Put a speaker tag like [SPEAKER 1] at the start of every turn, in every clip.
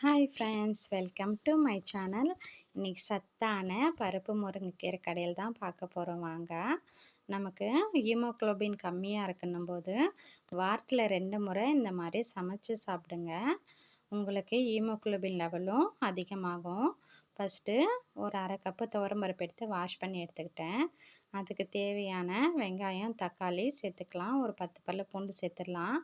[SPEAKER 1] Hi friends welcome to my channel இன்றைக்கி சத்தான பருப்பு முருங்கைக்கீரை கடையில் தான் பார்க்க போகிறோம் வாங்க நமக்கு ஹீமோக்ளோபின் கம்மியாக இருக்குன்னும் போது வாரத்தில் ரெண்டு முறை இந்த மாதிரி சமைச்சு சாப்பிடுங்க. உங்களுக்கு ஹீமோக்ளோபின் லெவலும் அதிகமாகும். ஃபஸ்ட்டு ஒரு அரை கப்பு துவரம்பருப்பு எடுத்து வாஷ் பண்ணி எடுத்துக்கிட்டேன். அதுக்கு தேவையான வெங்காயம் தக்காளி சேர்த்துக்கலாம். ஒரு பத்து பல்லு பூண்டு சேர்த்துடலாம்.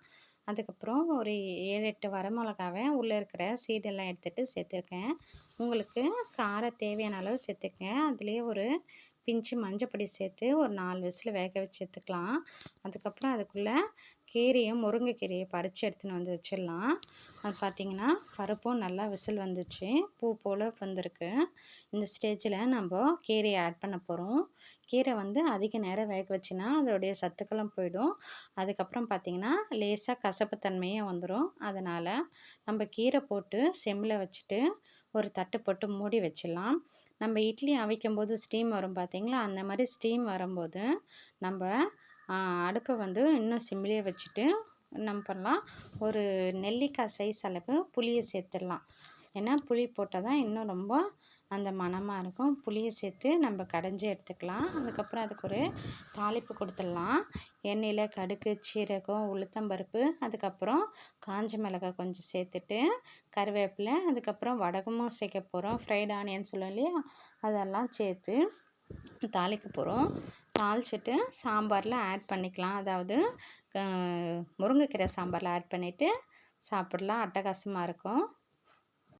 [SPEAKER 1] அதுக்கப்புறம் ஒரு ஏழு எட்டு வரமிளகாவை உள்ளே இருக்கிற சீடெல்லாம் எடுத்துகிட்டு சேர்த்துருக்கேன். உங்களுக்கு காரம் தேவையான அளவு சேர்த்துக்கங்க. அதுலேயே ஒரு பிஞ்சு மஞ்சப்பொடி சேர்த்து ஒரு நாலு விசில் வேக வச்சு எடுத்துக்கலாம் அதுக்கப்புறம் அதுக்குள்ளே கீரையும் முருங்கைக்கீரையை பறித்து எடுத்துன்னு வந்து வச்சிடலாம். அது பார்த்திங்கன்னா பருப்பும் நல்லா விசில் வந்துச்சு. பூ போல் வந்திருக்கு. இந்த ஸ்டேஜில் நம்ம கீரையை ஆட் பண்ண போகிறோம் கீரை வந்து அதிக நேரம் வேக வச்சுன்னா அதோடைய சத்துக்களும் போயிடும். அதுக்கப்புறம் பார்த்திங்கன்னா லேசாக கசப்புத்தன்மையும் வந்துடும் அதனால் நம்ம கீரை போட்டு செம்மில் வச்சுட்டு ஒரு தட்டு போட்டு மூடி வச்சிடலாம். நம்ம இட்லி அவிக்கும் போது ஸ்டீம் வரும் பார்த்திங்களா அந்த மாதிரி ஸ்டீம் வரும்போது நம்ம அடுப்பை வந்து இன்னும் சிம்லேயே வச்சுட்டு என்ன பண்ணலாம்? ஒரு நெல்லிக்காய் சைஸ் அளவு புளியை சேர்த்துடலாம். ஏன்னா புளி போட்டால் தான் இன்னும் ரொம்ப அந்த மணமாக இருக்கும். புளியை சேர்த்து நம்ம கடைஞ்சி எடுத்துக்கலாம். அதுக்கப்புறம் அதுக்கு ஒரு தாளிப்பு கொடுத்துடலாம். எண்ணெயில் கடுகு சீரகம் உளுத்தம்பருப்பு அதுக்கப்புறம் காஞ்ச மிளகாய் கொஞ்சம் சேர்த்துட்டு கருவேப்பிலை அதுக்கப்புறம் வடகமும் சேர்க்க போகிறோம் ஃப்ரைட் ஆனியன் சொல்லுவோம் இல்லையா? அதெல்லாம் சேர்த்து தாளிக்க போகிறோம் தாளிச்சிட்டு சாம்பாரில் ஆட் பண்ணிக்கலாம். அதாவது முருங்கைக்கீரை சாம்பாரில் ஆட் பண்ணிவிட்டு சாப்பிட்லாம். அட்டகாசமாக இருக்கும்.